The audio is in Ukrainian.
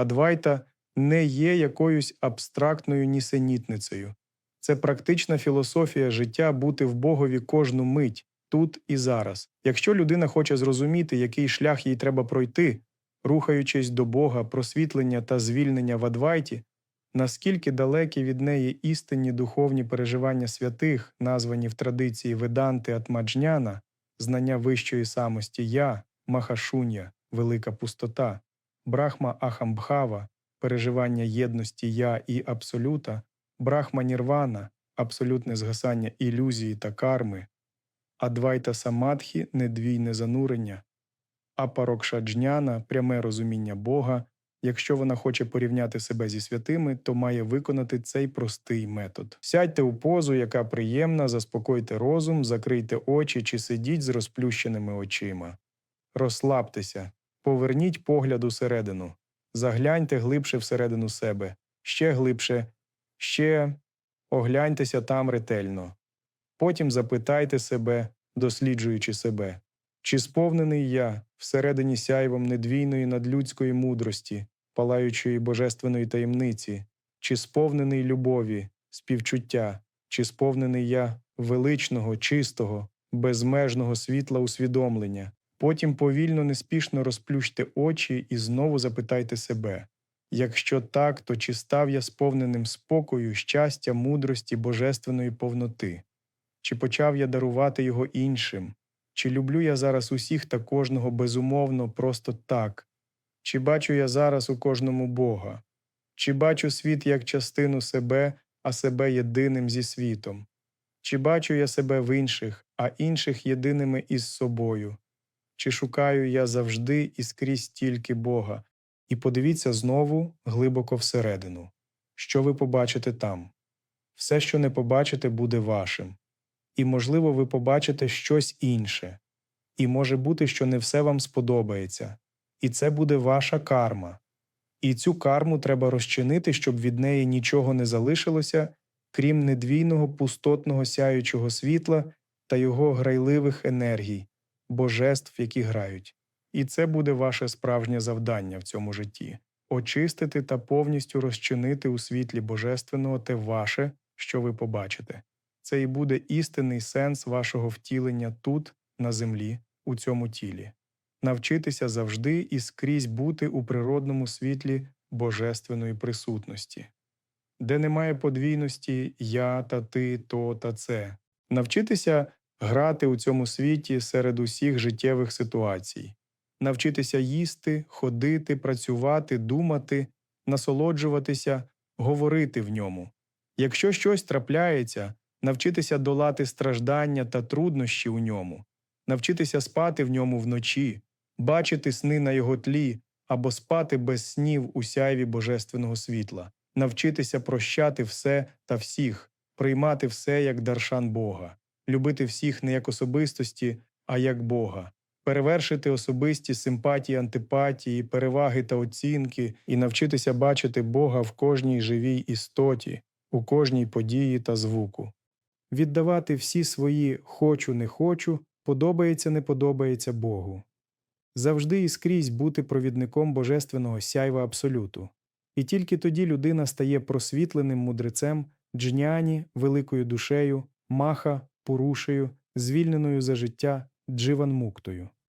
Адвайта не є якоюсь абстрактною нісенітницею. Це практична філософія життя бути в Богові кожну мить, тут і зараз. Якщо людина хоче зрозуміти, який шлях їй треба пройти, рухаючись до Бога, просвітлення та звільнення в Адвайті, наскільки далекі від неї істинні духовні переживання святих, названі в традиції Веданти Атмаджняна, знання вищої самості Я, Махашунья, велика пустота, Брахма Ахамбхава, переживання єдності Я і Абсолюта, Брахма Нірвана, абсолютне згасання ілюзії та карми, Адвайта Самадхі недвійне занурення, Апарокшаджняна пряме розуміння Бога. Якщо вона хоче порівняти себе зі святими, то має виконати цей простий метод. Сядьте у позу, яка приємна, заспокойте розум, закрийте очі чи сидіть з розплющеними очима. Розслабтеся, поверніть погляд усередину, загляньте глибше всередину себе, ще глибше, ще огляньтеся там ретельно. Потім запитайте себе, досліджуючи себе, чи сповнений я всередині сяйвом недвійної надлюдської мудрості, палаючої божественної таємниці, чи сповнений любові, співчуття, чи сповнений я величного, чистого, безмежного світла усвідомлення. Потім повільно, неспішно розплющте очі і знову запитайте себе якщо так, то чи став я сповненим спокою, щастя, мудрості, божественної повноти? Чи почав я дарувати його іншим? Чи люблю я зараз усіх та кожного безумовно просто так? Чи бачу я зараз у кожному Бога? Чи бачу світ як частину себе, а себе єдиним зі світом? Чи бачу я себе в інших, а інших єдиними із собою? Чи шукаю я завжди і скрізь тільки Бога? І подивіться знову глибоко всередину, що ви побачите там. Все, що не побачите, буде вашим. І, можливо, ви побачите щось інше. І може бути, що не все вам сподобається, і це буде ваша карма. І цю карму треба розчинити, щоб від неї нічого не залишилося, крім недвійного пустотного сяючого світла та його грайливих енергій, божеств, які грають. І це буде ваше справжнє завдання в цьому житті очистити та повністю розчинити у світлі божественного те ваше, що ви побачите. Це і буде істинний сенс вашого втілення тут, на землі, у цьому тілі, навчитися завжди і скрізь бути у природному світлі божественної присутності, де немає подвійності я та ти, то та це, навчитися грати у цьому світі серед усіх життєвих ситуацій, навчитися їсти, ходити, працювати, думати, насолоджуватися, говорити в ньому. Якщо щось трапляється, навчитися долати страждання та труднощі у ньому, навчитися спати в ньому вночі, бачити сни на його тлі або спати без снів у сяйві божественного світла, навчитися прощати все та всіх, приймати все як даршан Бога, любити всіх не як особистості, а як Бога. Перевершити особисті симпатії, антипатії, переваги та оцінки і навчитися бачити Бога в кожній живій істоті, у кожній події та звуку віддавати всі свої хочу, не хочу, подобається, не подобається Богу, завжди і скрізь бути провідником божественного сяйва абсолюту. І тільки тоді людина стає просвітленим мудрецем, джняні, великою душею, маха, пурушею, звільненою за життя, дживанмуктою.